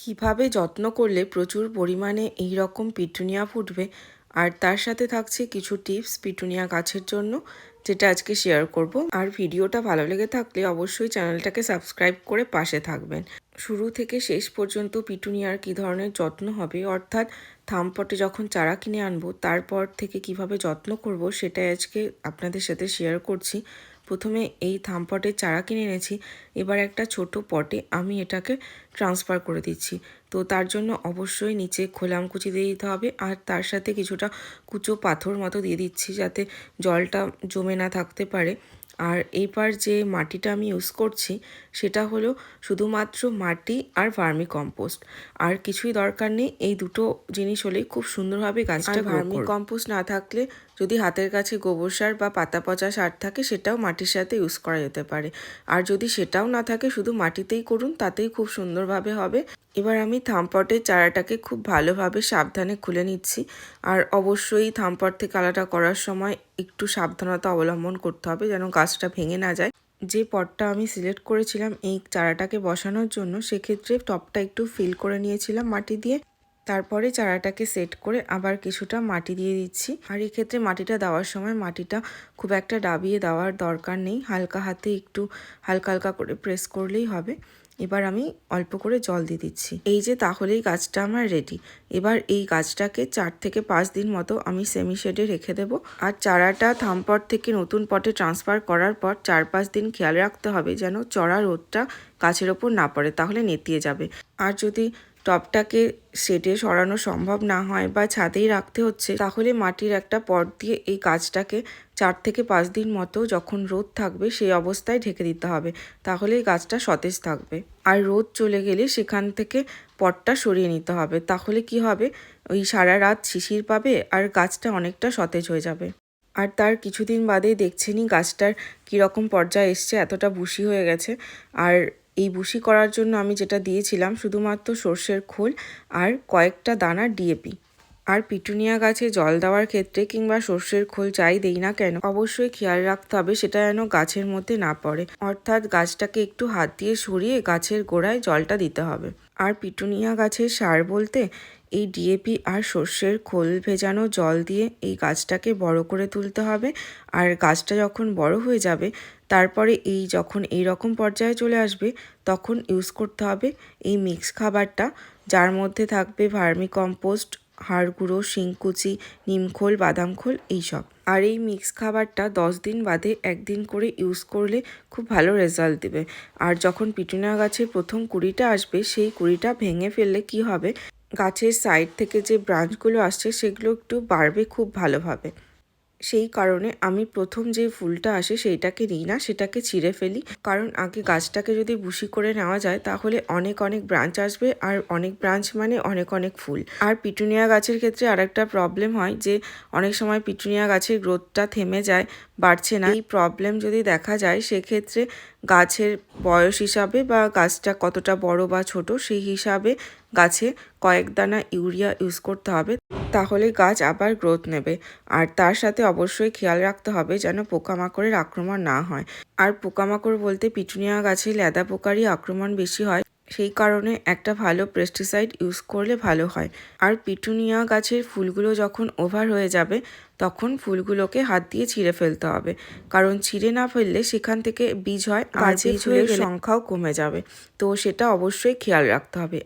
কীভাবে যত্ন করলে প্রচুর পরিমাণে এই রকম পিটুনিয়া ফুটবে? আর তার সাথে থাকছে কিছু টিপস পিটুনিয়া গাছের জন্য, যেটা আজকে শেয়ার করব। আর ভিডিওটা ভালো লেগে থাকলে অবশ্যই চ্যানেলটাকে সাবস্ক্রাইব করে পাশে থাকবেন। শুরু থেকে শেষ পর্যন্ত পিটুনিয়ার কী ধরনের যত্ন হবে? অর্থাৎ থামপটে যখন চারা কিনে আনব, তারপর থেকে কীভাবে যত্ন করব, সেটাই আজকে আপনাদের সাথে শেয়ার করছি। প্রথমে এই থামপটের চারা কিনে এনেছি এবার একটা ছোট পটে আমি এটাকে ট্রান্সফার করে দিচ্ছি। তো তার জন্য অবশ্যই নিচে খোলাম কুচি দিয়ে দিতে হবে আর তার সাথে কিছুটা কুচো পাথর মতো দিয়ে দিচ্ছি যাতে জলটা জমে না থাকতে পারে। আর এইবার যে মাটিটা আমি ইউজ করছি সেটা হলো শুধুমাত্র মাটি আর ভার্মি কম্পোস্ট আর কিছুই দরকার নেই এই দুটো জিনিস হলেই খুব সুন্দরভাবে গাছটা ভার্মি কম্পোস্ট না থাকলে যদি হাতের কাছে গোবর সার বা পাতা পচা সার থাকে, সেটাও মাটির সাথে ইউজ করা যেতে পারে। আর যদি সেটাও না থাকে, শুধু মাটিতেই করুন, তাতেই খুব সুন্দরভাবে হবে। এবার আমি থামপটের চারাটাকে খুব ভালোভাবে সাবধানে খুলে নিচ্ছি। আর অবশ্যই থামপট থেকে আলাদা করার সময় একটু সাবধানতা অবলম্বন করতে হবে, যেন গাছটা ভেঙে না যায়। যে পটটা আমি সিলেক্ট করেছিলাম এই চারাটাকে বসানোর জন্য, সেক্ষেত্রে টপটা একটু ফিল করে নিয়েছিলাম মাটি দিয়ে। তারপরে চারাটাকে সেট করে আবার কিছুটা মাটি দিয়ে দিচ্ছি। আর এক্ষেত্রে মাটিটা দেওয়ার সময় মাটিটা খুব একটা ডাবিয়ে দেওয়ার দরকার নেই। হালকা হাতে একটু হালকা হালকা করে প্রেস করলেই হবে। এবার আমি অল্প করে জল দিয়ে দিচ্ছি। এই যে তাহলেই গাছটা আমার রেডি এবার এই গাছটাকে চার থেকে পাঁচ দিন মতো আমি সেমি শেডে রেখে দেবো। আর চারাটা থামপট থেকে নতুন পটে ট্রান্সফার করার পর চার পাঁচ দিন খেয়াল রাখতে হবে যেন চড়া রোদটা গাছের ওপর না পড়ে, তাহলে নেতিয়ে যাবে। আর যদি টবটাকে সেটে সরানো সম্ভব না হয় বা ছাদেই রাখতে হচ্ছে, তাহলে মাটির একটা পট দিয়ে এই গাছটাকে চার থেকে পাঁচ দিন মতো যখন রোদ থাকবে সেই অবস্থায় ঢেকে দিতে হবে, তাহলে এই গাছটা সতেজ থাকবে। আর রোদ চলে গেলে সেখান থেকে পটটা সরিয়ে নিতে হবে, তাহলে কি হবে? ওই সারা রাত শিশির পাবে আর গাছটা অনেকটা সতেজ হয়ে যাবে। আর তার কিছুদিন বাদেই দেখছেনই গাছটার কীরকম পর্যায়ে এসছে, এতটা বুশি হয়ে গেছে। আর এই বুশি করার জন্য আমি যেটা দিয়েছিলাম শুধুমাত্র সর্ষের খোল আর কয়েকটা দানা ডিএপি আর পিটুনিয়া গাছে জল দেওয়ার ক্ষেত্রে কিংবা সর্ষের খোল যাই দেই না কেন, অবশ্যই খেয়াল রাখতে হবে সেটা যেন গাছের মধ্যে না পড়ে। অর্থাৎ গাছটাকে একটু হাত দিয়ে সরিয়ে গাছের গোড়ায় জলটা দিতে হবে। আর পিটুনিয়া গাছের সার বলতে এই ডিএপি আর সর্ষের খোল ভেজানো জল দিয়ে এই গাছটাকে বড় করে তুলতে হবে। আর গাছটা যখন বড় হয়ে যাবে তারপরে এই যখন এই রকম পর্যায়ে চলে আসবে, তখন ইউজ করতে হবে এই মিক্স খাবারটা, যার মধ্যে থাকবে ভার্মি কম্পোস্ট হাড় গুঁড়ো শিংকুচি নিমখোল বাদাম খোল এইসব আর এই মিক্স খাবারটা দশ দিন বাদে একদিন করে ইউজ করলে খুব ভালো রেজাল্ট দেবে। আর যখন পিটুনিয়া গাছের প্রথম কুড়িটা আসবে, সেই কুড়িটা ভেঙে ফেললে কি হবে? গাছের সাইড থেকে যে ব্রাঞ্চগুলো আসছে, সেগুলো একটু বাড়বে খুব ভালোভাবে। সেই কারণে আমি প্রথম যে ফুলটা আসে সেইটাকে নিই না, সেটাকে ছিঁড়ে ফেলি। কারণ আগে গাছটাকে যদি বুশি করে নেওয়া যায়, তাহলে অনেক অনেক ব্রাঞ্চ আসবে আর অনেক ব্রাঞ্চ মানে অনেক অনেক ফুল। আর পিটুনিয়া গাছের ক্ষেত্রে আরেকটা প্রবলেম হয় যে, অনেক সময় পিটুনিয়া গাছের গ্রোথটা থেমে যায়, বাড়ছে না। এই প্রবলেম যদি দেখা যায়, সেক্ষেত্রে গাছের বয়স হিসাবে বা গাছটা কতটা বড় বা ছোট, সেই হিসাবে গাছে কয়েক দানা ইউরিয়া ইউজ করতে হবে তাহলে গাছ আবার গ্রোথ নেবে। আর তার সাথে অবশ্যই খেয়াল রাখতে হবে যেন পোকামাকড়ের আক্রমণ না হয়। আর পোকামাকড় বলতে পিটুনিয়া গাছে ল্যাদা পোকারই আক্রমণ বেশি হয় সেই কারণে একটা ভালো পেস্টিসাইড ইউজ করলে ভালো হয়। আর পিটুনিয়া গাছের ফুলগুলো যখন ওভার হয়ে যাবে তখন ফুলগুলোকে হাত দিয়ে ছিঁড়ে ফেলতে হবে। কারণ ছিঁড়ে না ফেললে সেখান থেকে বীজ হয় আর বীজ হয়ে সংখ্যাও কমে যাবে। তো সেটা অবশ্যই খেয়াল রাখতে হবে।